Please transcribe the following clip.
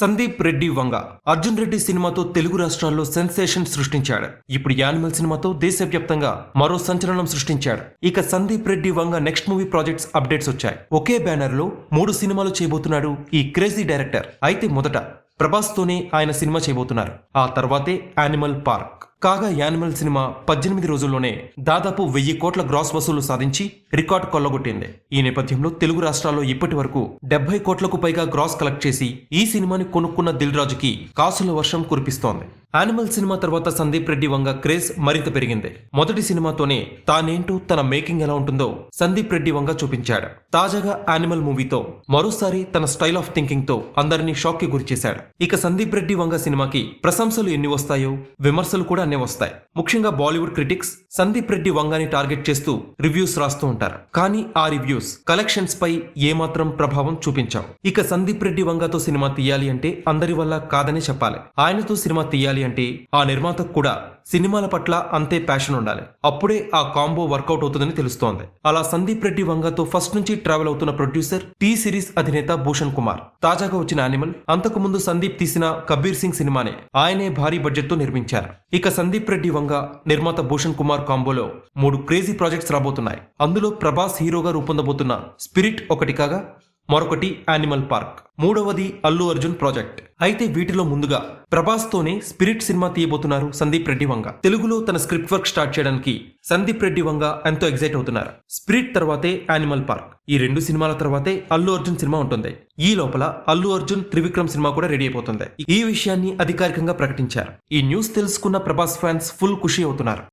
సందీప్ రెడ్డి వంగ. అర్జున్ రెడ్డి సినిమాతో తెలుగు రాష్ట్రాల్లో సెన్సేషన్ సృష్టించాడు. ఇప్పుడు యానిమల్ సినిమాతో దేశవ్యాప్తంగా మరో సంచలనం సృష్టించాడు. ఇక Sandeep Reddy Vanga next movie projects updates వచ్చాయి. ఒకే బ్యానర్లో మూడు సినిమాలు చేయబోతున్నాడు ఈ క్రేజీ డైరెక్టర్. అయితే మొదట ప్రభాస్తోనే ఆయన సినిమా చేయబోతున్నారు. ఆ తర్వాతే యానిమల్ పార్క్. కాగా యానిమల్ సినిమా పద్దెనిమిది రోజుల్లోనే దాదాపు వెయ్యి కోట్ల గ్రాస్ వసూలు సాధించి రికార్డ్ కొల్లగొట్టింది. ఈ నేపథ్యంలో తెలుగు రాష్ట్రాల్లో ఇప్పటి వరకు డెబ్బై కోట్లకు పైగా గ్రాస్ కలెక్ట్ చేసి ఈ సినిమాని కొనుక్కున్న దిల్ రాజుకి కాసుల వర్షం కురిపిస్తోంది. యానిమల్ సినిమా తర్వాత సందీప్ రెడ్డి వంగ క్రేజ్ మరింత పెరిగింది. మొదటి సినిమాతోనే తానేంటో తన మేకింగ్ ఎలా ఉంటుందో సందీప్ రెడ్డి వంగ చూపించాడు. తాజాగా యానిమల్ మూవీతో మరోసారి తన స్టైల్ ఆఫ్ థింకింగ్తో అందరినీ షాక్కి గురిచేశాడు ఇక సందీప్ రెడ్డి వంగ సినిమాకి ప్రశంసలు ఎన్ని వస్తాయో విమర్శలు కూడా అన్నీ వస్తాయి. ముఖ్యంగా బాలీవుడ్ క్రిటిక్స్ సందీప్ రెడ్డి వంగాని టార్గెట్ చేస్తూ రివ్యూస్ రాస్తూ ఉంటారు. కానీ ఆ రివ్యూస్ కలెక్షన్స్ పై ఏమాత్రం ప్రభావం చూపించావు. ఇక సందీప్ రెడ్డి వంగతో సినిమా తీయాలి అంటే అందరి వల్ల కాదని చెప్పాలి. ఆయనతో సినిమా తీయాలి అంటే ఆ నిర్మాతకు కూడా సినిమాల పట్ల అంతే ప్యాషన్ ఉండాలి. అప్పుడే ఆ కాంబో వర్కౌట్ అవుతుందని తెలుస్తోంది. అలా సందీప్ రెడ్డి వంగతో ఫస్ట్ నుంచి ట్రావెల్ అవుతున్న ప్రొడ్యూసర్ టీ సిరీస్ అధినేత భూషణ్ కుమార్. తాజాగా వచ్చిన యానిమల్ అంతకు ముందు సందీప్ తీసిన కబీర్ సింగ్ సినిమానే ఆయనే భారీ బడ్జెట్తో నిర్మించారు. ఇక సందీప్ రెడ్డి వంగ నిర్మాత భూషణ్ కుమార్ కాంబోలో మూడు క్రేజీ ప్రాజెక్ట్స్ రాబోతున్నాయి. అందులో ప్రభాస్ హీరోగా రూపొందబోతున్న స్పిరిట్ ఒకటి కాగా మరొకటి యానిమల్ పార్క్ మూడవది అల్లు అర్జున్ ప్రాజెక్ట్. అయితే వీటిలో ముందుగా ప్రభాస్ తోనే స్పిరిట్ సినిమా తీయబోతున్నారు సందీప్ రెడ్డి వంగ. తెలుగులో తన స్క్రిప్ట్ వర్క్ స్టార్ట్ చేయడానికి సందీప్ రెడ్డి వంగ ఎంతో ఎగ్జైట్ అవుతున్నారు. స్పిరిట్ తర్వాతే యానిమల్ పార్క్ ఈ రెండు సినిమాల తర్వాతే అల్లు అర్జున్ సినిమా ఉంటుంది. ఈ లోపల అల్లు అర్జున్ త్రివిక్రమ్ సినిమా కూడా రెడీ అయిపోతుంది. ఈ విషయాన్ని అధికారికంగా ప్రకటించారు. ఈ న్యూస్ తెలుసుకున్న ప్రభాస్ ఫ్యాన్స్ ఫుల్ ఖుషి అవుతున్నారు.